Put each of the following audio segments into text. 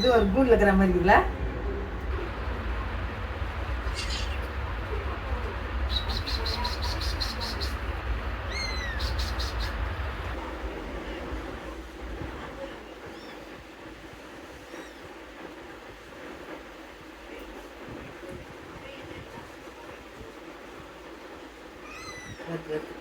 இது ஒரு கூண்டில் இருக்கிற மாதிரி இருக்குல்ல இருக்கு, இருக்கு.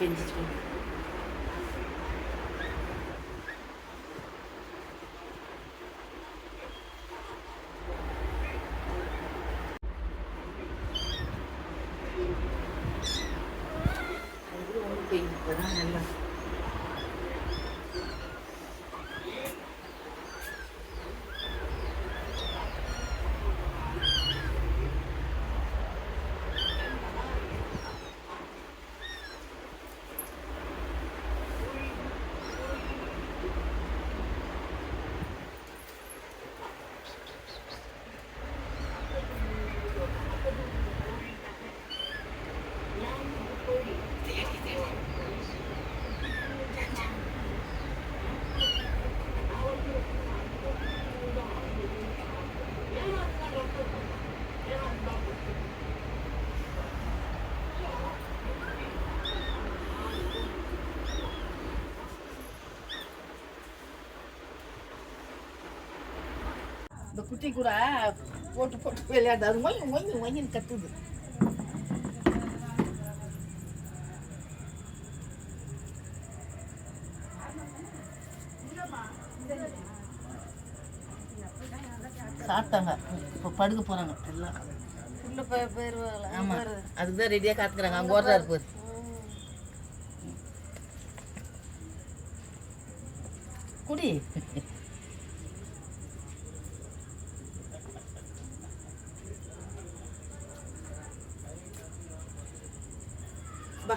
இங்க ஒன்று பெஞ்சிச்சு அது ஒன்று பெஞ்சு இப்போதான் நல்லா இந்த குட்டி கூட போட்டு போட்டு விளையாடு. அது மொய் மொய் மொய்ன்னு கத்துது. சாப்பிட்டாங்க. இப்போ படுக்க போறாங்க. எல்லாம். உள்ள போய் போயிருவாங்களா ஆமா. அதுக்கு தான் ரெடியாக காத்துக்கிறாங்க. அங்கே ஓடுறாரு பாரு குடி பா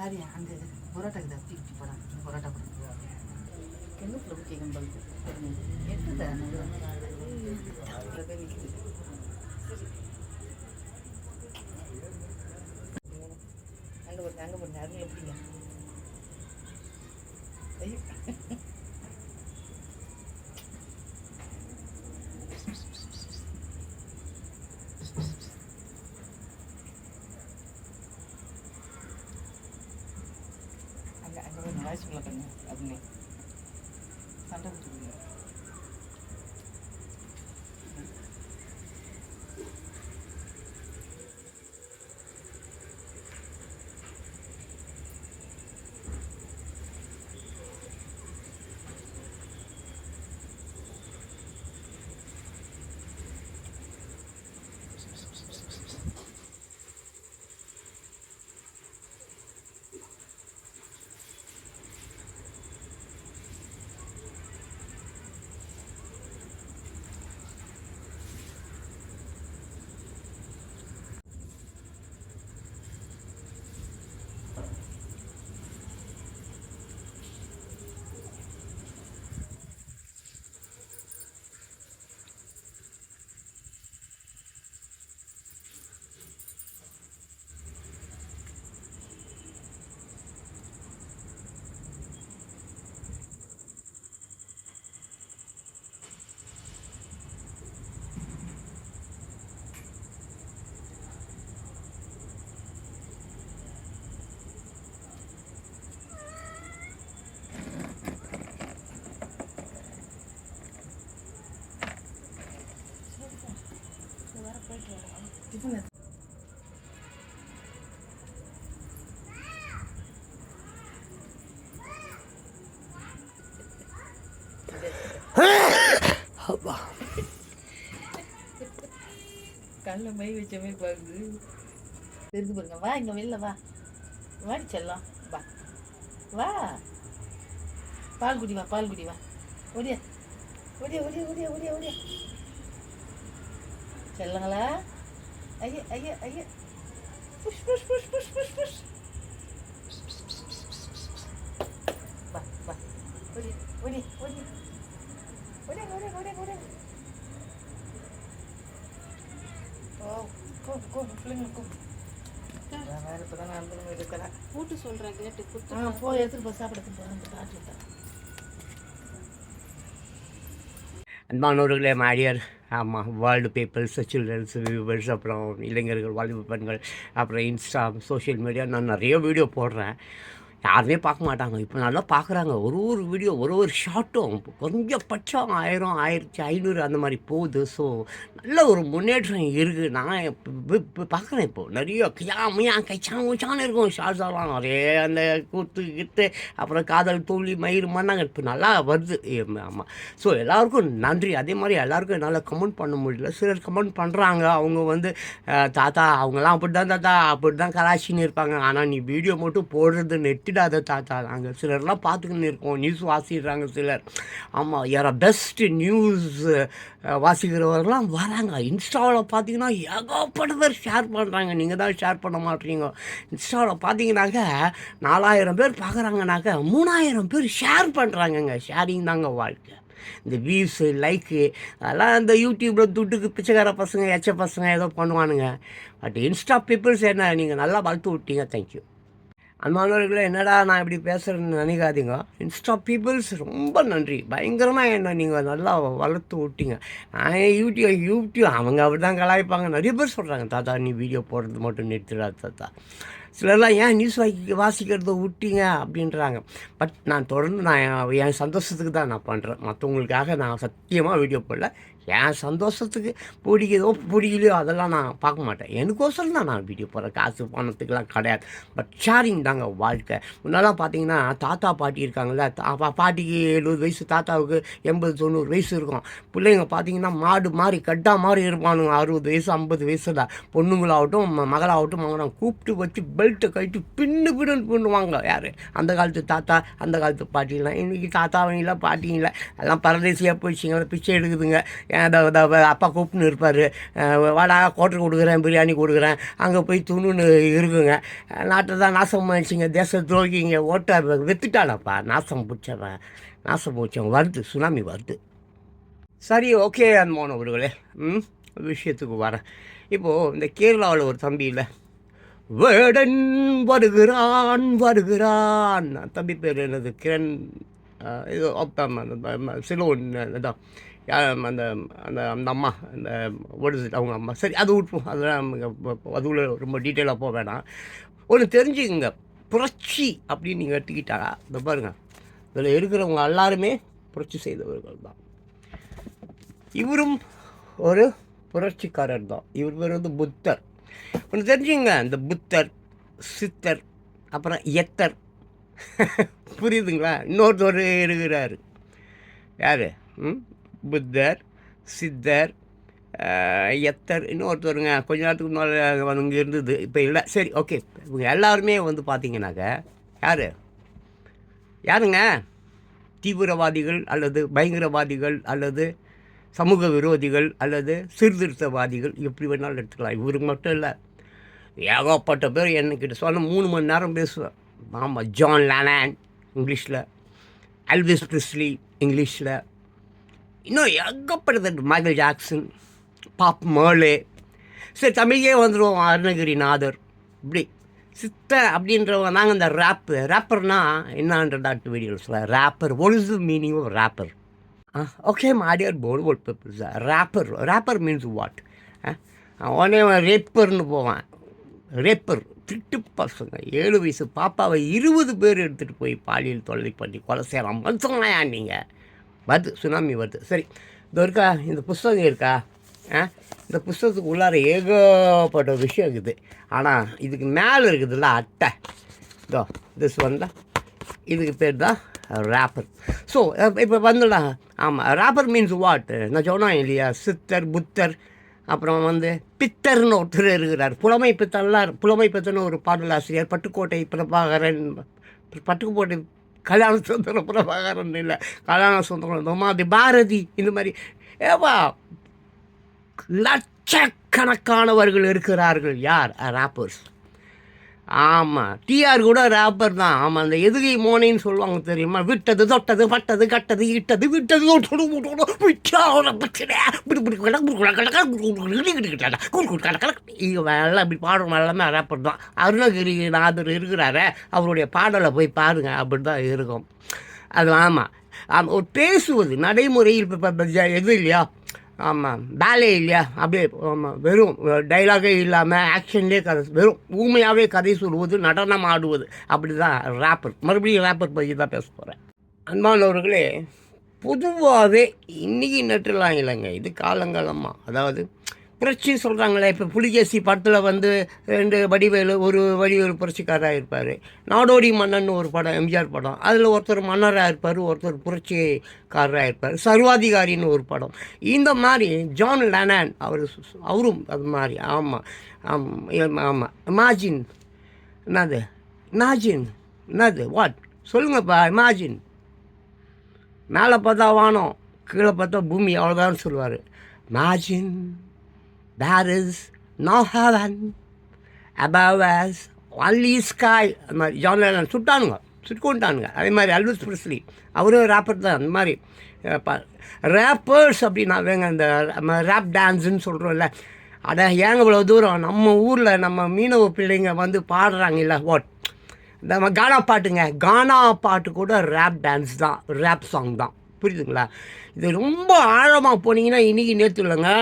மாரியா அந்த பரோட்டாக்கு தான் தூக்கி போகிறான் பரோட்டா போகிறான் கிணத்துல ஊற்றி கம்பல் எடுத்துதா அங்கே போடுங்க அங்கே போடுங்க அது எப்படிங்க? ஐயோ அங்கே அங்கே போய் வாய்ஸ் உள்ள பண்ணுங்க அப்பா கண்ணில் மை வச்ச மாதிரி பாருது இருக்கு பாருங்க வா இங்கே வெளில வா வாடி செல்லம் வா வா பால் குடி வா பால் குடி வா ஓடியா ஓடியா ஓடியா ஓடியா ஓடியா ஓடியா செல்லங்களா ஐயா ஐயா ஐயா புஷ் push push push push push வா வா ஓடி ஓ கூப்பு கூப்பு பிள்ளைங்க கூப்பு நான் வேறு இப்போ தான் நடந்து இருக்கிறேன் கூட்டு சொல்றேன் கேட்டு ஆ குத்து போய் எடுத்துட்டு போய் சாப்பிடத்துக்கு போகிறேன் இந்த பாட்டு அன்பானவர்களே மாடியர். ஆமாம் வேர்ல்டு பீப்புள்ஸ் சில்ட்ரன்ஸ் வியூவர்ஸ் அப்புறம் இளைஞர்கள் வாலிப பெண்கள் அப்புறம் இன்ஸ்டா சோஷியல் மீடியா நான் நிறைய வீடியோ போடுறேன். யாருமே பார்க்க மாட்டாங்க. இப்போ நல்லா பார்க்குறாங்க. ஒரு ஒரு வீடியோ ஒரு ஒரு ஷார்ட்டும் கொஞ்சம் ஆயிரம். ஆயிரத்தி ஐநூறு அந்த மாதிரி போகுது. ஸோ நல்ல ஒரு முன்னேற்றம் இருக்குது நான் இப்போ பார்க்குறேன் இப்போது நிறைய கியாமையா கைச்சான் ஊச்சான்னு இருக்கும். ஷார்ட்ஸாலாம் நிறைய அந்த கூத்து கித்து அப்புறம் காதல் தோல்வி மயிறு மாதிரி இப்போ நல்லா வருது. ஆமாம் ஸோ எல்லாருக்கும் நன்றி. அதே மாதிரி எல்லாருக்கும் என்னால் கமெண்ட் பண்ண முடியல. சிலர் கமெண்ட் பண்ணுறாங்க அவங்க வந்து தாத்தா அவங்களாம் அப்படி தான் தாத்தா அப்படி தான் கலாச்சின்னு இருப்பாங்க. ஆனால் நீ வீடியோ மட்டும் போடுறது நெட்டிடாத தாத்தா நாங்கள் சிலர்லாம் பார்த்துக்கின்னு இருக்கோம். நியூஸ் வாசிடுறாங்க சிலர். ஆமாம் யாரா பெஸ்ட் நியூஸ் வாசிக்கிறவர்கள்லாம் வராங்க. இன்ஸ்டாவில் பார்த்தீங்கன்னா ஏகப்பட்ட பேர் ஷேர் பண்ணுறாங்க நீங்கள் தான் ஷேர் பண்ண மாட்டீங்க. இன்ஸ்டாவில் பார்த்தீங்கன்னாக்க நாலாயிரம் பேர் பார்க்குறாங்கனாக்க மூணாயிரம் பேர் ஷேர் பண்ணுறாங்கங்க ஷேரிங் தாங்க வாழ்க்கை. இந்த வியூஸு லைக்கு அதெல்லாம் இந்த யூடியூப்பில் துட்டுக்கு பிச்சைக்கார பசங்க எச்ச பசங்க ஏதோ பண்ணுவானுங்க. பட் இன்ஸ்டா பீப்புள்ஸ் என்ன? நீங்கள் நல்லா வளர்த்து விட்டீங்க. தேங்க்யூ அன்பானவர்களே என்னடா நான் இப்படி பேசுகிறேன்னு நினைக்காதீங்க. இன்ஸ்டா பீப்புள்ஸ் ரொம்ப நன்றி. பயங்கரமாக என்ன நீங்கள் நல்லா வளர்த்து விட்டீங்க. நான் யூடியூப் யூடியூப் அவங்க அப்படி தான் கலாய்ப்பாங்க. நிறைய பேர் சொல்கிறாங்க தாத்தா நீ வீடியோ போடுறது மட்டும் நிறுத்திடா தாத்தா. சிலர்லாம் ஏன் நியூஸ் வாக்கி வாசிக்கிறத விட்டீங்க? அப்படின்றாங்க. பட் நான் தொடர்ந்து நான் என் என் சந்தோஷத்துக்கு தான் நான் பண்ணுறேன் மற்றவங்களுக்காக நான் சத்தியமாக வீடியோ போடல. என் சந்தோஷத்துக்கு பிடிக்குதோ பிடிக்கலையோ அதெல்லாம் நான் பார்க்க மாட்டேன். எனக்கோசரம் தான் நான் வீடியோ போகிறேன் காசு பணத்துக்கெலாம் கிடையாது. பட் ஷேரிங் தாங்க வாழ்க்கை. முன்னெல்லாம் பார்த்தீங்கன்னா தாத்தா பாட்டி இருக்காங்கல்ல தா- பா- பாட்டிக்கு எழுபது வயசு தாத்தாவுக்கு எண்பது தொண்ணூறு வயசு இருக்கும். பிள்ளைங்க பார்த்தீங்கன்னா மாடு மாதிரி கட்டா மாதிரி இருப்பானுங்க. அறுபது வயசு ஐம்பது வயசுல. பொண்ணுங்களாகட்டும் ம- மகளாகட்டும் மகனாக கூப்பிட்டு வச்சு பெல்ட்டை கழிட்டு பின்னு பின்னு பின்னுவாங்க யார்? அந்த காலத்து தாத்தா அந்த காலத்து பாட்டிலாம் இன்றைக்கி தாத்தாவும் இல்லை பாட்டியும் இல்லை. எல்லாம் பரதேசியாக போயிடுச்சிங்களா பிச்சை எடுக்குதுங்க. ஏன் அப்பா கூப்பிட்டுன்னு இருப்பார். வாடா கோட்டர் கொடுக்குறேன் பிரியாணி கொடுக்குறேன். அங்கே போய் துணுன்னு இருக்குங்க. நாட்டை தான் நாசம் பண்ணிச்சிங்க. தேச துரோகிங்க. ஓட்ட வித்துட்டானப்பா நாசம் பிடிச்சவன். நாசம் பிடிச்சவன் வருது. சுனாமி வருது. சரி ஓகே அன்மோனவர்களே ம் விஷயத்துக்கு வரேன். இப்போது இந்த கேரளாவில் ஒரு தம்பி இல்லை. வேடன் வருகிறான் வருகிறான். தம்பி பேர் என்னது? கிரண் இது அந்த சிலோன் அதான். அந்த அந்த அந்த அம்மா அந்த ஓடுது அவங்க அம்மா. சரி அது விட்டுவோம் அதெல்லாம் அதுவும் ரொம்ப டீட்டெயிலாக போக வேணாம். ஒன்று தெரிஞ்சுக்கங்க. புரட்சி அப்படின்னு நீங்கள் எடுத்துக்கிட்டாரா? இந்த பாருங்கள் இதில் இருக்கிறவங்க எல்லாருமே புரட்சி செய்தவர்கள் தான். இவரும் ஒரு புரட்சிக்காரர் தான். இவர் பேர் வந்து புத்தர். ஒன்று தெரிஞ்சுங்க இந்த புத்தர் சித்தர் அப்புறம் எத்தர். புரியுதுங்களா? இன்னொருத்தர் இருக்கிறாரு. யார்? ம்? புத்தர் சித்தர் எத்தர் இன்னொருத்தருங்க கொஞ்ச நேரத்துக்கு முன்னால் வந்து இங்கே இருந்தது. இப்போ இல்லை. சரி ஓகே இவங்க எல்லாருமே வந்து பார்த்தீங்கன்னாக்க யார்? யாருங்க? தீவிரவாதிகள் அல்லது பயங்கரவாதிகள் அல்லது சமூக விரோதிகள் அல்லது சீர்திருத்தவாதிகள் எப்படி வேணாலும் எடுத்துக்கலாம். இவருக்கு மட்டும் இல்லை. ஏகப்பட்ட பேர் என்னக்கிட்ட சொன்ன மூணு மணி நேரம் பேசுவேன். ஆமாம் ஜான் லேனன் இங்கிலீஷில் அல்விஸ் பிரிஸ்லி இங்கிலீஷில் இன்னும் ஏகப்பட்டது மைக்கேல் ஜாக்சன் பாப் மேலே சரி தமிழே வந்துடுவோம் அருணகிரிநாதர் இப்படி சித்த அப்படின்றவங்க தாங்க இந்த ரேப்பு ரேப்பர்னா என்னன்றதாட்டு சொல்ல rapper what is the meaning of rapper okay மாடியர் board paper peoples rapper rapper means what உடனே ரேப்பர்னு போவான். ரேப்பர் திட்டு பசங்க. ஏழு வயசு பாப்பாவை இருபது பேர் எடுத்துகிட்டு போய் பாலியல் தொல்லை பண்ணி கொலை செய்யலாம் மனுஷங்களையா நீங்கள் வருது சுனாமி வருது. சரி இது இருக்கா இந்த புஸ்தகம் இருக்கா? ஆ இந்த புஸ்தகத்துக்கு உள்ளார ஏகப்பட்ட விஷயம் இருக்குது. ஆனால் இதுக்கு மேலே இருக்குதுல்ல அட்டை. இதோ திஸ் வந்தா இதுக்கு பேர் தான் ரேப்பர் ஸோ இப்போ வந்துடா. ஆமாம் ரேப்பர் மீன்ஸ் வாட் நான் சொன்னேன் இல்லையா? சித்தர் புத்தர் அப்புறம் வந்து பித்தர்னு ஒருத்தர் இருக்கிறார். புலமை பித்தன்லாம் புலமை பித்தன் ஒரு பாடலாசிரியர் பட்டுக்கோட்டை பிரபாகரன் பட்டுக்கோட்டை கல்யாண சுந்தர பிரபாகரன் இல்லை. கல்யாண சுந்தரம் இந்த மாதிரி பாரதி இந்த மாதிரி. ஏவா லட்சக்கணக்கானவர்கள் இருக்கிறார்கள். யார்? ராப்பர்ஸ். ஆமாம் டிஆர் கூட ராப்பர் தான். ஆமாம் அந்த எதுகை மோனைன்னு சொல்லுவாங்க தெரியுமா? விட்டது தொட்டது பட்டது கட்டது இட்டது விட்டது தொட்டது விட்டா பிரச்சனை. இப்படி இப்படி கடை குடு குடு கடை குடு குடு எல்லாம் இப்படி பாடுறவங்க எல்லாமே ரேப்பர் தான். அருணகிரிநாதர் இருக்கிறாரு அவருடைய பாடலை போய் பாருங்க அப்படி தான் இருக்கும். அது ஆமாம் ஆமாம் ஒரு பேசுவது நடைமுறையில் இப்போ எது இல்லையா? ஆமாம் பேலே இல்லையா? அப்படியே ஆமாம் வெறும் டைலாகே இல்லாமல் ஆக்ஷன்லேயே கதை வெறும் ஊமையாகவே கதை சொல்வது நடனம் ஆடுவது அப்படி தான் ரேப்பர் மறுபடியும் ரேப்பர் பற்றி தான் பேச போகிறேன் அன்பானவர்களே பொதுவாகவே இன்றைக்கி நட்டுலாம் இல்லைங்க. இது காலங்காலமாக அதாவது புரட்சி சொல்கிறாங்களே இப்போ புலிகேசி படத்தில் வந்து ரெண்டு வடிவேலு ஒரு வடிவேலு புரட்சிக்காரராக இருப்பார். நாடோடி மன்னன் ஒரு படம் எம்ஜிஆர் படம். அதில் ஒருத்தர் மன்னராக இருப்பார் ஒருத்தர் புரட்சிக்காரராக இருப்பார். சர்வாதிகாரின்னு ஒரு படம். இந்த மாதிரி ஜான் லெனான் அவர் அவரும் அது மாதிரி ஆமாம் ஆமாம் ஆமாம் மாஜின் என்னது? நாஜின் என்னது? வாட்? சொல்லுங்கப்பா இமாஜின். மேலே பார்த்தா வானம் கீழே பார்த்தா பூமி அவ்வளோதான் சொல்லுவார். Imagine there is no heaven above us only sky அந்த மாதிரி ஜான் சுட்டானுங்க சுட்டுக்கொண்டானுங்க அதே மாதிரி அல்விஸ் பிரிஸ்லி அவரும் ரேப்பர் தான். அந்த மாதிரி ரேப்பர்ஸ் அப்படின்னா வேங்க இந்த நம்ம ரேப் டான்ஸுன்னு சொல்கிறோம்ல அட ஏங்க இவ்வளோ தூரம்? நம்ம ஊரில் நம்ம மீனவ பிள்ளைங்க வந்து பாடுறாங்கல்ல வாட் நம்ம கானா பாட்டுங்க. கானா பாட்டு கூட ரேப் டான்ஸ் தான் ரேப் சாங் தான். புரியுதுங்களா? இது ரொம்ப ஆழமாக போனீங்கன்னா இன்றைக்கி நேற்று இல்லைங்க.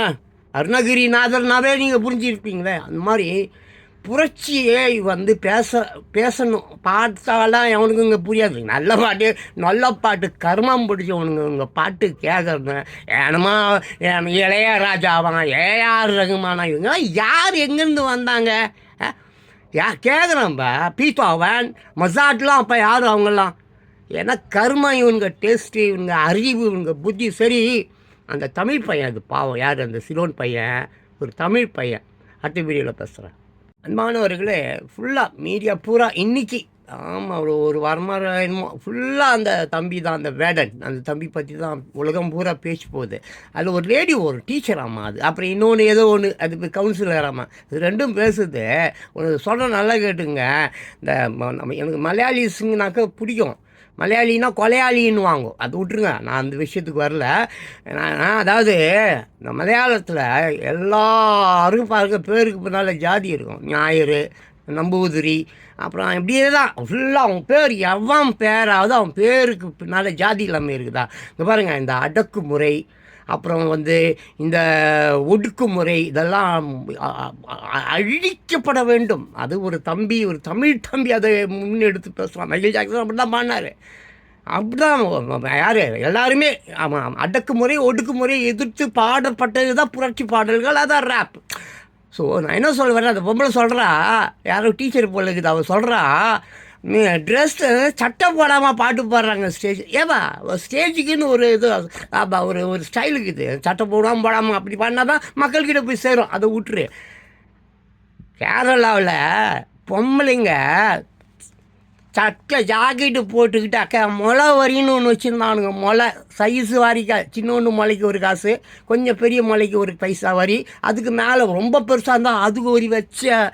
அருணகிரிநாதர்னாவே நீங்கள் புரிஞ்சிருப்பீங்களே அந்த மாதிரி புரட்சியை வந்து பேச பேசணும். பார்த்தாலாம் எவனுக்கு இங்கே புரியாது. நல்ல பாட்டு நல்ல பாட்டு கர்மம் பிடிச்சவனுங்க இவங்க பாட்டு கேட்குறது ஏனமா இளையராஜாவான் ஏஆர் ரகுமானா இவங்க யார் எங்கேருந்து வந்தாங்க? அஹ்? யா கேட்குறேன்ப்பா பீத்தோவன் மசாட்லாம் அப்போ யார் அவங்கெல்லாம்? ஏன்னா கர்மம் இவனுங்க டேஸ்ட்டு இவனுங்க அறிவு இவனுங்க புத்தி சரி. அந்த தமிழ் பையன் அது பாவம். யார்? அந்த சிலோன் பையன். ஒரு தமிழ் பையன். அடுத்த வீடியோவில் பேசுகிறேன் அன்பானவர்களே ஃபுல்லாக மீடியா பூரா இன்னைக்கு ஆமாம் ஒரு ஒரு வாரமாக என்னமோ ஃபுல்லாக அந்த தம்பி தான் அந்த வேடன். அந்த தம்பி பற்றி தான் உலகம் பூரா பேச்சு போகுது. அதில் ஒரு லேடி ஒரு டீச்சர் ஆமாம் அது. அப்புறம் இன்னொன்று ஏதோ ஒன்று அது கவுன்சிலர் ஆமாம் இது ரெண்டும் பேசுது. ஒரு சொன்ன நல்லா கேட்டுங்க. இந்த நம்ம எனக்கு மலையாளிஸுங்கனாக்கா பிடிக்கும். மலையாளின்னா கொலையாளின்னு வாங்கும் அது விட்ருங்க நான் அந்த விஷயத்துக்கு வரல. நான் அதாவது இந்த மலையாளத்தில் எல்லாரும் பாருங்க பேருக்கு பின்னால் ஜாதி இருக்கும். ஞாயிறு நம்பூதிரி அப்புறம் இப்படியே தான் ஃபுல்லாக அவன் பேர் எவன் பேராவது அவன் பேருக்கு பின்னால் ஜாதி இல்லாமல் இருக்குதா? இந்த பாருங்கள் இந்த அடக்குமுறை அப்புறம் வந்து இந்த ஒடுக்குமுறை இதெல்லாம் அழிக்கப்பட வேண்டும். அது ஒரு தம்பி ஒரு தமிழ் தம்பி அதை முன்னெடுத்து பேசலாம் மைக்கேல் ஜாக்சன் அப்படி தான் பண்ணார் அப்படிதான் யார்? எல்லாருமே ஆமாம் அடக்குமுறை ஒடுக்குமுறை எதிர்த்து பாடப்பட்டது தான் புரட்சி பாடல்கள் அதான் ரேப் ஸோ நான் என்ன சொல்ல அந்த பொம்பளை சொல்கிறா யாரோ டீச்சர் போல இருக்குது. அவள் சொல்கிறா ட்ரெஸ்ஸு சட்டை போடாமல் பாட்டு பாடுறாங்க ஸ்டேஜ் ஏவா ஸ்டேஜுக்குன்னு ஒரு இது ஆமாம் ஒரு ஒரு ஸ்டைலுக்கு இது. சட்டை போடாமல் போடாமல் அப்படி பாடினா தான் மக்கள்கிட்ட போய் சேரும். அதை விட்டுரு. கேரளாவில் பொம்பளைங்க சட்டை ஜாக்கெட்டு போட்டுக்கிட்டு அக்கா முளை வரின்னு ஒன்று வச்சுருந்தானுங்க. முளை சைஸு வாரிக்கா சின்னொன்று முளைக்கு ஒரு காசு கொஞ்சம் பெரிய முளைக்கு ஒரு பைசா வரி. அதுக்கு மேலே ரொம்ப பெருசாக இருந்தால் அதுக்கு ஒரு வச்ச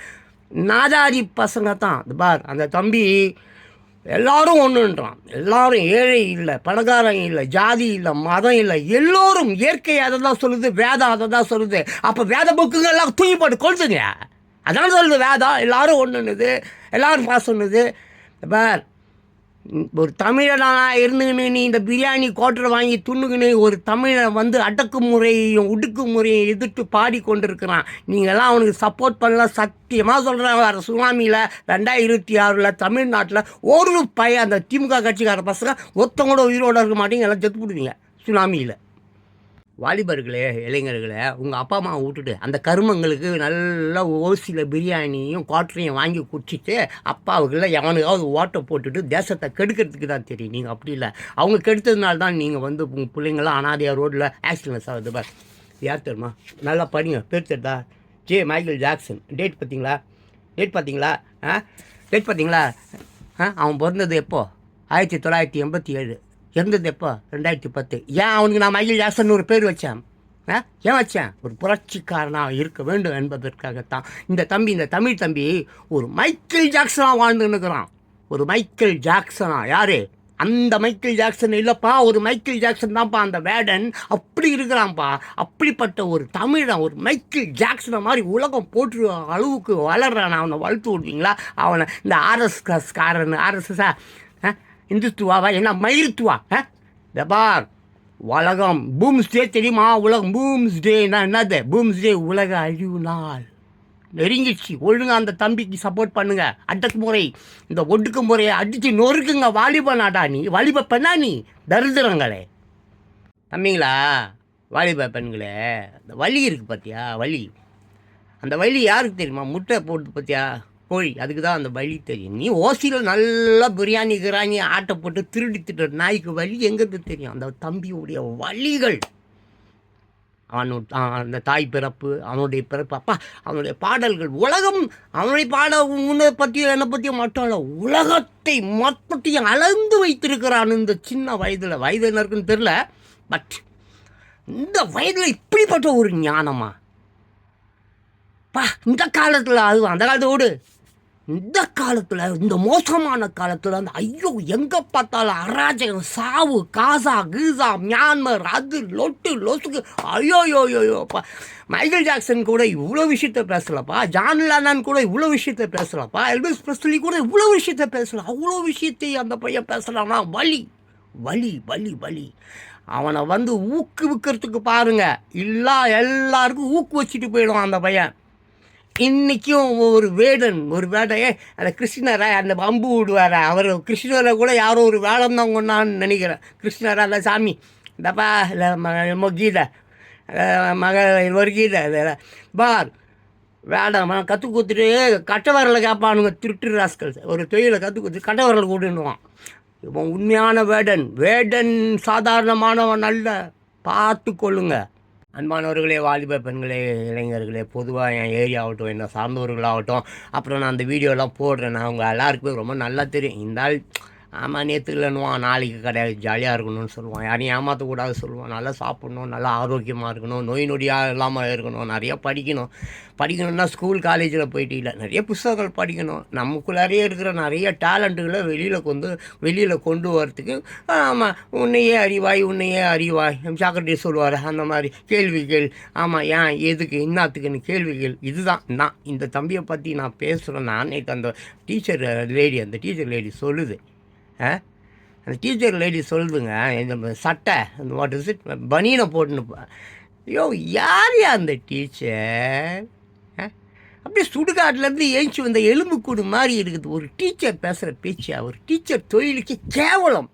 நாதாரி பசங்க தான் இந்த பார் அந்த தம்பி எல்லாரும் ஒன்றுன்றான் எல்லாரும் ஏழை இல்லை பணக்காரன் இல்லை ஜாதி இல்லை மதம் இல்லை எல்லோரும் இயற்கை அதை தான் சொல்லுது வேதம் அதை தான் சொல்லுது. அப்போ வேத புக்குங்க எல்லாம் தூக்கி போட்டு கொளுத்துங்க. அதான் சொல்லுது வேதம் எல்லாரும் ஒன்றுன்னுது எல்லாரும் பாசன்னுது பார் ஒரு தமிழனாக இருந்துக்கின்னு நீ இந்த பிரியாணி கோட்டரை வாங்கி துண்ணுக்குன்னு ஒரு தமிழை வந்து அடக்குமுறையும் ஒடுக்குமுறையும் எதிர்த்து பாடிக்கொண்டிருக்கிறான். நீங்கள்லாம் அவனுக்கு சப்போர்ட் பண்ணல சத்தியமாக சொல்கிறேன் வர சுனாமியில் ரெண்டாயிரத்தி இருபத்தி ஆறில் தமிழ்நாட்டில் ஒரு பையன் அந்த திமுக கட்சிக்கார பசங்க ஒருத்தவங்க கூட உயிரோட இருக்க மாட்டீங்க எல்லாம் செத்து போடுவீங்க சுனாமியில். வாலிபர்களே இளைஞர்களே உங்கள் அப்பா அம்மாவை விட்டுட்டு அந்த கருமங்களுக்கு நல்லா ஓசியில் பிரியாணியும் குவாட்டரையும் வாங்கி குடிச்சிட்டு அப்பாவுக்குள்ள எவனுக்காவது ஓட்டை போட்டுட்டு தேசத்தை கெடுக்கிறதுக்கு தான் தெரியும். நீங்கள் அப்படி இல்லை. அவங்க கெடுத்ததுனால தான் நீங்கள் வந்து உங்கள் பிள்ளைங்களாம் அனாதையா ரோட்டில் ஆக்சிடென்ட்ஸ் ஆகுது பார். யார் தெரியுமா? நல்லா படிங்க. பேர் ஜே. Michael Jackson. டேட் பார்த்தீங்களா? டேட் பார்த்தீங்களா? ஆ? டேட் பார்த்தீங்களா? ஆ? அவன் பிறந்தது எப்போது ஆயிரத்தி தொள்ளாயிரத்தி எண்பத்தி ஏழு. இறந்தது எப்போ? ரெண்டாயிரத்தி பத்து. ஏன் அவனுக்கு நான் மைக்கேல் ஜாக்சன் ஒரு பேர் வச்சேன்? ஆ? ஏன் வச்சேன்? ஒரு புரட்சிக்காரனாக இருக்க வேண்டும் என்பதற்காகத்தான். இந்த தம்பி இந்த தமிழ் தம்பி ஒரு மைக்கேல் ஜாக்சனாக வாழ்ந்துன்னுக்குறான் ஒரு மைக்கேல் ஜாக்சனா யாரு? அந்த மைக்கேல் ஜாக்சன் இல்லைப்பா. ஒரு மைக்கேல் ஜாக்சன் தான்ப்பா அந்த வேடன். அப்படி இருக்கிறான்ப்பா. அப்படிப்பட்ட ஒரு தமிழன் ஒரு மைக்கேல் ஜாக்சனை மாதிரி உலகம் போட்டு அளவுக்கு வளர்றான். அவனை வளர்த்து விடுவீங்களா அவனை இந்த ஆர்எஸ்எஸ் காரன் இந்துத்துவாவா என்ன மயிருத்துவா இந்த உலகம் பூம்ஸ் டே தெரியுமா உலகம் பூம்ஸ் டேனா என்னது? பூம்ஸ் டே உலக அழிவு நாள். நெருங்கிடுச்சு. ஒழுங்காக அந்த தம்பிக்கு சப்போர்ட் பண்ணுங்க. அடக்குமுறை இந்த ஒடுக்குமுறையை அடித்து நொறுக்குங்க வாலிப நாடா நீ வாலிப பெண்ணா நீ தரிதிரங்களே தம்பிங்களா வாலிப பெண்களே அந்த வலி இருக்குது பார்த்தியா வலி. அந்த வலி யாருக்கு தெரியுமா? முட்டை போட்டு பார்த்தியா கோழி அதுக்கு தான் அந்த வழி தெரியும். நீ ஓசியில் நல்லா பிரியாணி கிராணி ஆட்டை போட்டு திருடி திட்டுற நாய்க்கு வழி எங்கிறது தெரியும்? அந்த தம்பியுடைய வழிகள் அவனு அந்த தாய் பிறப்பு அவனுடைய பிறப்பு. அப்பா அவனுடைய பாடல்கள். உலகம் அவனுடைய பாட உன்னை பற்றியும் என்னை பற்றியும் மட்டும் இல்லை உலகத்தை மொத்தத்தையும் அளந்து வைத்திருக்கிறான் இந்த சின்ன வயதில். வயது என்ன இருக்குன்னு தெரில பட் இந்த வயதில் இப்படிப்பட்ட ஒரு ஞானமா? பா இந்த காலத்தில் அது அந்த காலத்தோடு இந்த காலத்தில் இந்த மோசமான காலத்தில் அந்த ஐயோ எங்கே பார்த்தாலும் அராஜகம் சாவு காசா கீசா மியான்மர் அது லொட்டு லொசுக்கு ஐயோ யோ மைக்கேல் ஜாக்சன் கூட இவ்வளோ விஷயத்த பேசலப்பா. ஜான் லானான் கூட இவ்வளோ விஷயத்த பேசலப்பா. எல்விஸ் பிரஸ்லி கூட இவ்வளோ விஷயத்த பேசலாம் அவ்வளோ விஷயத்தை அந்த பையன் பேசலாம்னா வலி வலி வலி வலி. அவனை வந்து ஊக்குவிக்கிறதுக்கு பாருங்கள் இல்லா எல்லாருக்கும் ஊக்கு வச்சுட்டு போயிடும் அந்த பையன். இன்றைக்கும் ஒரு வேடன் ஒரு வேடையே அந்த கிருஷ்ணரை அந்த அம்பு விடுவார்? அவர் கிருஷ்ணரை கூட யாரோ ஒரு வேடம் தான் கொண்டான்னு நினைக்கிறேன். கிருஷ்ணரா அந்த சாமி. இந்தப்பா இல்லை ம கீதை. மக ஒரு கீதை. இதில் பார். வேடம் கற்றுக் கொடுத்துட்டு கட்டவரலை கேட்பானுங்க திருட்டு ராஸ்கல். ஒரு தொழிலை கற்றுக் கொடுத்து கட்டவரலை கூட்டுவான் இவன் உண்மையான வேடன். வேடன் சாதாரணமானவன் அல்ல. பார்த்து கொள்ளுங்கள் அன்பானவர்களே வாலிப பெண்களே இளைஞர்களே பொதுவாக என் ஏரியா ஆகட்டும் என்ன சார்ந்தவர்களாகட்டும் அப்புறம் நான் அந்த வீடியோலாம் போடுறேன். நான் அவங்க எல்லாருக்குமே ரொம்ப நல்லா தெரியும். இந்த ஆள் ஆமாம் நேற்று இல்லைன்னுவான். நாளைக்கு கிடையாது ஜாலியாக இருக்கணும்னு சொல்லுவான். யாரையும் ஏமாற்றக்கூடாது சொல்லுவான். நல்லா சாப்பிட்ணும் நல்லா ஆரோக்கியமாக இருக்கணும் நோய் நொடியாக இல்லாமல் இருக்கணும் நிறைய படிக்கணும். படிக்கணும்னா ஸ்கூல் காலேஜில் போயிட்டு இல்லை. நிறைய புஸ்தகங்கள் படிக்கணும். நமக்குள்ளாரையே இருக்கிற நிறைய டேலண்ட்டுகளை வெளியில் கொண்டு வெளியில் கொண்டு வரத்துக்கு ஆமாம் உன்னையே அறிவாய் உன்னையே அறிவாய். சாக்ரட்டிஸ் சொல்லுவார் அந்த மாதிரி கேள்விகள் ஆமாம் ஏன் எதுக்கு என்னத்துக்குன்னு கேள்விகள் இதுதான் நான் இந்த தம்பியை பற்றி நான் பேசுகிறேன் நான் நேற்று அந்த டீச்சர் லேடி அந்த டீச்சர் லேடி சொல்லுது. அந்த டீச்சர் லேடி சொல்லுதுங்க இந்த சட்டை இந்த வாட் இஸ் இட் பனியனை போட்டுன்னு ஐயோ யார் யா அந்த டீச்சர்? அப்படியே சுடுகாட்டிலேருந்து ஏஞ்சி வந்த எலும்புக்கூடு மாதிரி இருக்குது. ஒரு டீச்சர் பேசுகிற பேச்சா ஒரு டீச்சர் தொழிலுக்கே கேவலம்.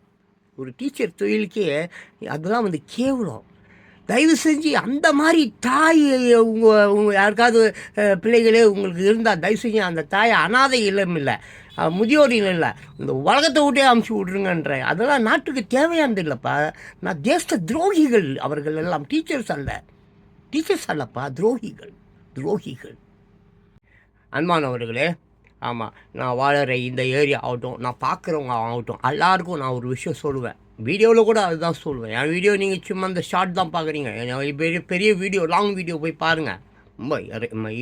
ஒரு டீச்சர் தொழிலுக்கே அதெல்லாம் வந்து கேவலம். தயவு செஞ்சு அந்த மாதிரி தாய் உங்கள் உங்கள் யாருக்காவது பிள்ளைகளே உங்களுக்கு இருந்தால் தயவு செஞ்சு அந்த தாயை அனாதை இல்லம் இல்லை. முதியோர் இல்லை. இந்த உலகத்தை விட்டே அமுச்சு விட்ருங்கன்ற அதெல்லாம் நாட்டுக்கு தேவையானது இல்லைப்பா. நான் தேச துரோகிகள் அவர்கள் எல்லாம். டீச்சர்ஸ் அல்ல. டீச்சர்ஸ் அல்லப்பா. துரோகிகள். துரோகிகள். அன்பானவர்களே ஆமாம் நான் வாழற இந்த ஏரியா ஆகட்டும் நான் பார்க்குறவங்க ஆகட்டும் எல்லாருக்கும் நான் ஒரு விஷயம் சொல்லுவேன். வீடியோவில் கூட அதுதான் சொல்லுவேன் என் வீடியோ நீங்கள் சும்மா அந்த ஷார்ட் தான் பார்க்குறீங்க என் பெரிய பெரிய வீடியோ லாங் வீடியோ போய் பாருங்கள் ரொம்ப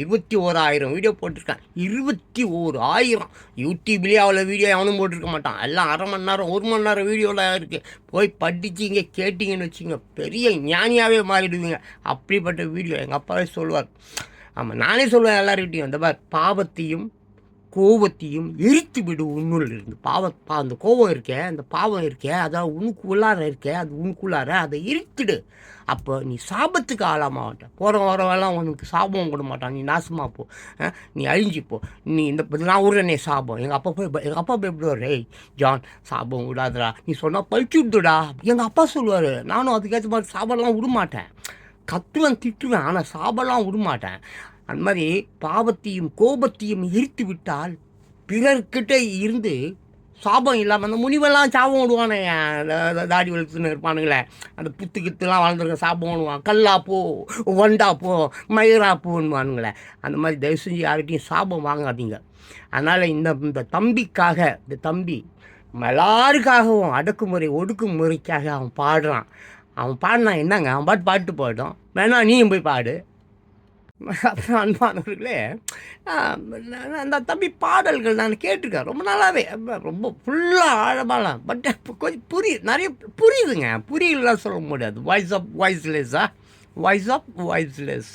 இருபத்தி ஓராயிரம் வீடியோ போட்டிருக்கேன். இருபத்தி ஓரு ஆயிரம் யூடியூப்லேயே அவ்வளோ வீடியோ எவனும் போட்டிருக்க மாட்டான். எல்லாம் அரை மணி நேரம் ஒரு மணி நேரம் வீடியோவில் இருக்குது போய் படிச்சிங்க கேட்டிங்கன்னு வச்சுங்க பெரிய ஞானியாகவே மாறிடுவீங்க. அப்படிப்பட்ட வீடியோ எங்கள் அப்பாவே சொல்லுவார். ஆமாம் நானே சொல்லுவேன் எல்லாருக்கிட்டையும் இந்த பார் பாவத்தையும் கோபத்தையும் எரித்து விடு உன்னுள் இருந்து. பாவ பா அந்த கோபம் இருக்கே அந்த பாவம் இருக்கே அதான் உனக்கு உள்ளார இருக்கே அது உனக்குள்ளார அதை எரித்துடு. அப்போ நீ சாபத்துக்கு ஆளாக மாட்ட போகிற வரவெல்லாம் உனக்கு சாபம் கொடுக்க மாட்டான். நீ நாசமாக போ. நீ அழிஞ்சிப்போ நீ இந்த நான் உடனே சாபம். எங்கள் அப்பா போய் எங்கள் அப்பா பயப்படுவார் ஏய் ஜான் சாபம் விடாதடா. நீ சொன்னால் பழிச்சு விடுடா எங்கள் அப்பா சொல்லுவார் நானும் அதுக்கேற்ற மாதிரி சாபம்லாம் விடமாட்டேன். கத்துவேன் திட்டுவேன் ஆனால் சாபம்லாம் விடமாட்டேன். மாட்டேன் அந்த மாதிரி பாவத்தையும் கோபத்தையும் எரித்து விட்டால் பிறர்கிட்ட இருந்து சாபம் இல்லாமல் அந்த முனிவெல்லாம் சாபம் விடுவானே தாடி வளர்த்துன்னு இருப்பானுங்களே. அந்த புத்து கித்துலாம் வளர்ந்துருக்க சாபம் விடுவான் கல்லா போ வண்டா போ மயிரா போன்னுவானுங்களே. அந்த மாதிரி தயவு செஞ்சு யார்கிட்டையும் சாபம் வாங்காதீங்க. அதனால் இந்த இந்த தம்பிக்காக இந்த தம்பி எல்லாருக்காகவும் அடக்குமுறை ஒடுக்குமுறைக்காக அவன் பாடுறான். அவன் பாடினா என்னங்க? அவன் பாட்டு பாட்டு பாடும் வேணா நீயும் போய் பாடு. அப்புறம் அன்பானவர்களே நான் அந்த தம்பி பாடல்கள் நான் கேட்டிருக்கேன். ரொம்ப நாளாகவே ரொம்ப ஃபுல்லாக ஆழமாலாம். பட் கொஞ்சம் புரியுது நிறைய புரியுதுங்க. புரியலாம் சொல்ல முடியாது. வாய்ஸ் ஆஃப் வாய்ஸ்லெஸ்ஸா வாய்ஸ் ஆஃப் வாய்ஸ்லெஸ்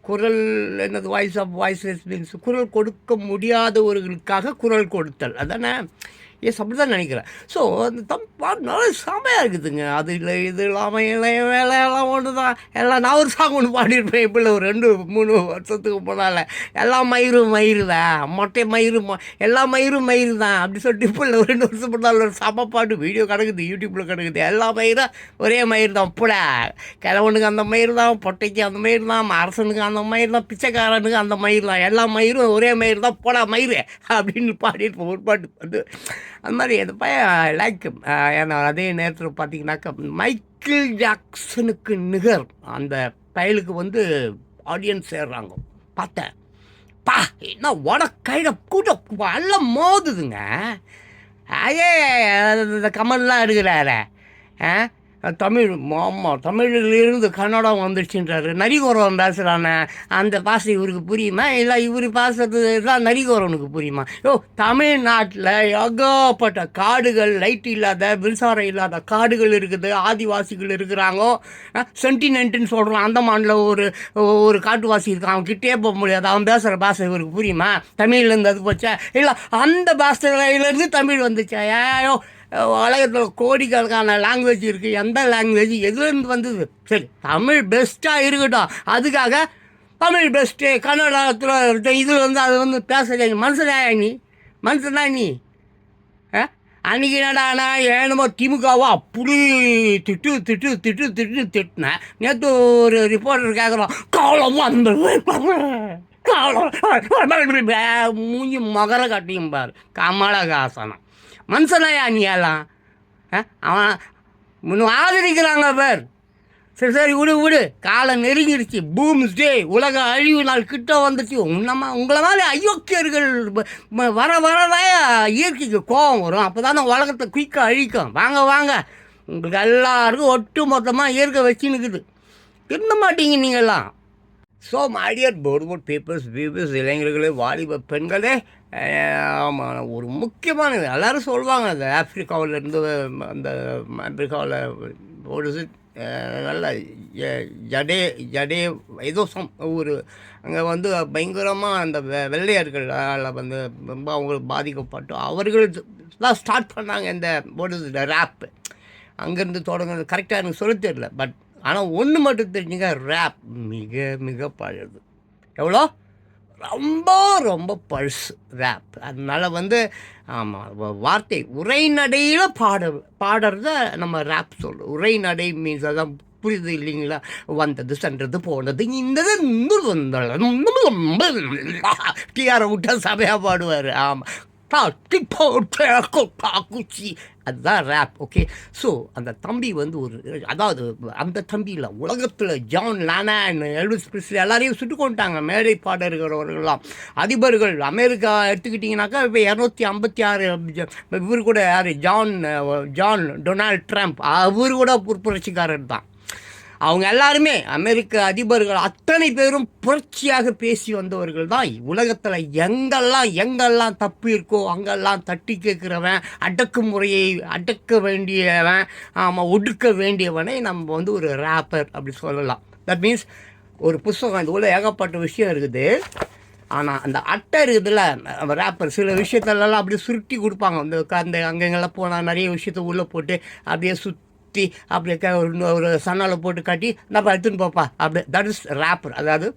குரல் என்னது வாய்ஸ் ஆஃப் வாய்ஸ்லெஸ் மீன்ஸ் குரல் கொடுக்க முடியாதவர்களுக்காக குரல் கொடுத்தல். அதானே? எஸ் அப்படி தான் நினைக்கிறேன். ஸோ அந்த தம் பாட்டு நல்லா செமையாக இருக்குதுங்க. அது இல்லை இது இல்லாமல் இல்லை வேலையெல்லாம் ஒன்று தான் எல்லாம் நான் ஒரு சாங் ஒன்று பாடியிருப்பேன். இப்போ ஒரு ரெண்டு மூணு வருஷத்துக்கு போனால் எல்லா மயிரும் மயிறு தான். மொட்டை மயிறு ம எல்லா மயிரும் மயிறு தான். அப்படி சொல்லிட்டு இப்போ ஒரு ரெண்டு வருஷம் முன்னால் ஒரு சம பாட்டு வீடியோ கிடக்குது யூடியூப்பில் கிடக்குது. எல்லா மயிரும் ஒரே மயிர் தான். புடா கிழவனுக்கு அந்த மயிர் தான் பொட்டைக்கு அந்த மயிர் தான் அரசனுக்கு அந்த மயிர் தான் பிச்சைக்காரனுக்கு அந்த மயிர் தான். எல்லா மயிரும் ஒரே மயிர் தான். போடா மயிறு அப்படின்னு பாடிட்டு ஒரு பாட்டு வந்து அந்த மாதிரி அந்த பையன் லைக் ஏன்னா அதே நேரத்தில் பார்த்தீங்கன்னாக்கா மைக்கேல் ஜாக்சனுக்கு நிகர் அந்த பயலுக்கு வந்து ஆடியன்ஸ் சேர்றாங்க பார்த்தேன் பா என்ன உட கைட கூட்ட எல்லாம் மோதுதுங்க ஐயே இந்த கமல்லாம் எடுக்கிறாரு ஆ தமிழ் ஆமாம் தமிழிலிருந்து கன்னடம் வந்துடுச்சுன்றாரு நரிகோரவன் பேசுகிறானே அந்த பாசை இவருக்கு புரியுமா? இல்லை இவர் பேசுறது தான் நரிகோரவனுக்கு புரியுமா? ஓ தமிழ்நாட்டில் ஏகப்பட்ட காடுகள் லைட் இல்லாத மின்சாரம் இல்லாத காடுகள் இருக்குது. ஆதிவாசிகள் இருக்கிறாங்க. சென்டினென்ட்னு சொல்கிறான் அந்தமானில் ஒரு ஒரு காட்டுவாசி இருக்கான். அவன் கிட்டே போக முடியாது. அவன் பேசுகிற பாஷை இவருக்கு புரியுமா? தமிழ்லேருந்து அது போச்சா? இல்லை அந்த பாஷையிலேருந்து தமிழ் வந்துச்சா? ஏயோ உலகத்தில் கோடிக்கணக்கான லாங்குவேஜ் இருக்குது எந்த லாங்குவேஜ் எதுலேருந்து வந்தது? சரி தமிழ் பெஸ்ட்டாக இருக்கட்டும். அதுக்காக தமிழ் பெஸ்ட்டு கன்னடத்தில் இதில் வந்து அது வந்து பேசுகிறீங்க மனுஷனா நீ? மனுஷனா நீ? ஆ? அன்னைக்கு என்னடானா ஏனமோ திமுகவோ அப்படி திட்டு திட்டு திட்டு திட்டு திட்டினேன் நேற்று ஒரு ரிப்போர்ட்டர் கேட்குறோம் காலம் வந்து காலம் மூஞ்சி மகர கட்டியும் பார். கமலஹாசனம். மனுஷனாயா நீ எல்லாம்? ஆ? அவன் முன்ன ஆதரிக்கிறாங்க பேர். சரி சரி விடு விடு. காலம் நெருங்கிடுச்சு. பூம் டே உலக அழிவு நாள் கிட்ட வந்துச்சு. உன்னமா உங்களை மாதிரி அயோக்கியர்கள் வர வரதான் இயற்கைக்கு கோபம் வரும். அப்போ தானே உலகத்தை குயிக்காக அழிக்கும். வாங்க வாங்க. உங்களுக்கு எல்லாருக்கும் ஒட்டு மொத்தமாக இயற்கை வச்சுன்னுக்குது திருந்த மாட்டீங்க நீங்கள்லாம் ஸோ மாடியர் போர்ட்போர்ட் பீப்புள்ஸ் பீப்புள்ஸ் இளைஞர்களே வாலிப பெண்களே ஆமாம் ஒரு முக்கியமான எல்லாரும் சொல்லுவாங்க அந்த ஆஃப்ரிக்காவில் இருந்து அந்த ஆப்பிரிக்காவில் ஒரு நல்ல ஜடே ஜடே ஏதோ சம் ஒரு அங்கே வந்து பயங்கரமாக அந்த வெ வெள்ளையர்களால் வந்து ரொம்ப அவங்களுக்கு பாதிக்கப்பட்டு அவர்கள் தான் ஸ்டார்ட் பண்ணாங்க இந்த போடுது ரேப்பு அங்கேருந்து தொடங்குறது கரெக்டாக எனக்கு சொல்ல தெரியல பட் ஆனால் ஒன்று மட்டும் தெரிஞ்சுங்க ரேப் மிக மிக பழது. எவ்வளோ? ரொம்ப ரொம்ப பழுசு ரேப் அதனால் வந்து ஆமாம் வார்த்தை உரைநடையில் பாட பாடுறத நம்ம ரேப் சொல்லுவோம் உரைநடை மீன்ஸ் அதான் புரியுது இல்லைங்களா? வந்தது சென்றது போனது இந்த டிஆரை விட்டா சபையாக பாடுவார். ஆமாம் தாட்டி போட்டு தாக்குச்சி அதுதான் ரேப் ஓகே ஸோ அந்த தம்பி வந்து ஒரு அதாவது அந்த தம்பி இல்லை உலகத்தில் ஜான் லானான் எல்விஸ் பிரிஸ்லி எல்லாரையும் சுட்டு கொண்டாங்க மேடை பாடல்கிறவர்கள்லாம் அதிபர்கள் அமெரிக்கா எடுத்துக்கிட்டிங்கனாக்கா இப்போ இரநூத்தி ஐம்பத்தி ஆறு இவர் கூட யார்? John John Donald Trump. அவர் கூட ஒரு புரட்சிக்காரர் தான் அவங்க எல்லாருமே அமெரிக்க அதிபர்கள் அத்தனை பேரும் புரட்சியாக பேசி வந்தவர்கள் தான். உலகத்தில் எங்கெல்லாம் எங்கெல்லாம் தப்பு இருக்கோ அங்கெல்லாம் தட்டி கேட்குறவன் அடக்குமுறையை அடக்க வேண்டியவன் ஆமாம் ஒடுக்க வேண்டியவனை நம்ம வந்து ஒரு ரேப்பர் அப்படி சொல்லலாம். தட் மீன்ஸ் ஒரு புஸ்தகம் இது உள்ள ஏகப்பட்ட விஷயம் இருக்குது. ஆனால் அந்த அட்டை இருக்குதுல்ல ரேப்பர் சில விஷயத்துலலாம் அப்படியே சுருட்டி கொடுப்பாங்க. அந்த அந்த அங்கங்கெல்லாம் போனால் நிறைய விஷயத்த உள்ளே போட்டு அப்படியே கட்டி அப்படியே க- ஒரு ஒரு சன்னால போட்டு கட்டி நம்ம எடுத்துன்னு போப்பா. அப்படியே தட் இஸ் ரேப்பர் அதாவது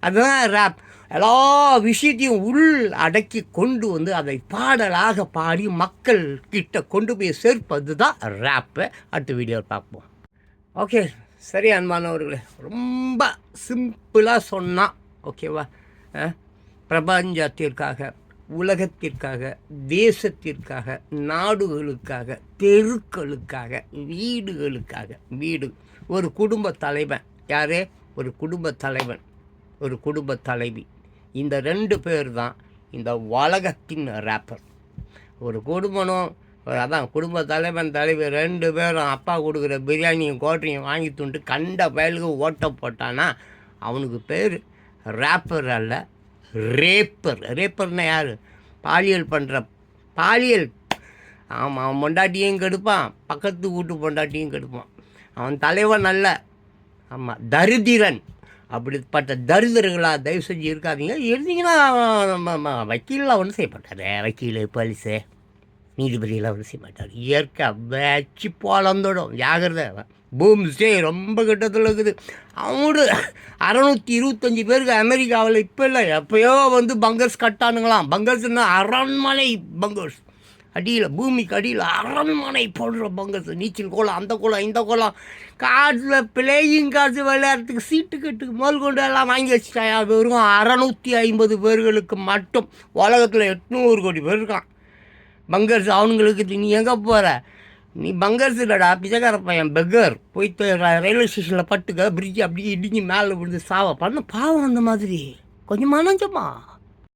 அதுதான் ரேப் எல்லா விஷயத்தையும் உள் அடக்கி கொண்டு வந்து அதை பாடலாக பாடி மக்கள் கிட்ட கொண்டு போய் சேர்ப்பது தான் ரேப்பு அடுத்த வீடியோவில் பார்ப்போம். ஓகே சரி அன்பானவர்களே. ரொம்ப சிம்பிளாக சொன்னால் ஓகேவா பிரபஞ்சத்திற்காக. உலகத்திற்காக தேசத்திற்காக நாடுகளுக்காக தெருக்களுக்காக வீடுகளுக்காக. வீடு. ஒரு குடும்ப தலைவன். யாரே? ஒரு குடும்ப தலைவன். ஒரு குடும்ப தலைவி. இந்த ரெண்டு பேர் தான் இந்த உலகத்தின் ரேப்பர் ஒரு குடும்பனும் அதான் குடும்ப தலைவன் தலைவர் ரெண்டு பேரும் அப்பா கொடுக்குற பிரியாணியும் கோட்டையும் வாங்கி துண்டு கண்ட பயலுக்கு ஓட்ட போட்டானா? அவனுக்கு பேர் ரேப்பர் அல்ல ரேப்பர். ரேப்பர்னா யார்? பாலியல் பண்ணுற பாலியல். ஆமாம் அவன் பொண்டாட்டியும் கெடுப்பான். பக்கத்து வீட்டு பொண்டாட்டியும் கெடுப்பான். அவன் தலைவன் அல்ல. ஆமாம் தரிதிரன் அப்படிப்பட்ட தரிதர்களா தயவு செஞ்சு இருக்காதீங்க. இருந்தீங்கன்னா நம்ம- வக்கீல்லாம் ஒன்றும் செய்ய மாட்டார் வக்கீல் போலீஸு. நீதிபதியெல்லாம் ஒன்றும் செய்ய மாட்டார். இயற்கை வச்சு போலந்தோடும். ஜாகிரத. பூம் ஸ்டே ரொம்ப கிட்டத்தில் இருக்குது. அவனோட அறநூற்றி இருபத்தஞ்சி பேருக்கு அமெரிக்காவில் இப்போ இல்லை எப்பயோ வந்து பங்கர்ஸ் கட்டானுங்களாம். பங்கர்ஸ்னா அரண்மனை பங்கர்ஸ். அடியில் பூமிக்கு அடியில் அரண்மனை போடுற பங்கர்ஸ். நீச்சல் கோலம் அந்த கோலம் இந்த கோலம். கார்டில் பிளேயிங் காசு விளையாடுறதுக்கு சீட்டு கட்டுக்கு முதல் கொண்டு எல்லாம் வாங்கி வச்சுட்டாயா? வெறும் அறநூற்றி ஐம்பது பேர்களுக்கு மட்டும். உலகத்தில் எட்நூறு கோடி பேர் இருக்கான். பங்கர்ஸ் அவனுங்களுக்கு நீ எங்கே போகிற நீ பங்கர்ஸ் இல்லைடா பிச்சைக்கார பையன் பெக்கர் போயிட்டு ர- ரயில்வே ஸ்டேஷனில் பட்டுக்க பிரிட்ஜ் அப்படியே இடிஞ்சு மேலே விழுந்து சாவை. பண்ண பாவம் அந்த மாதிரி. கொஞ்சம் மனஞ்சமா?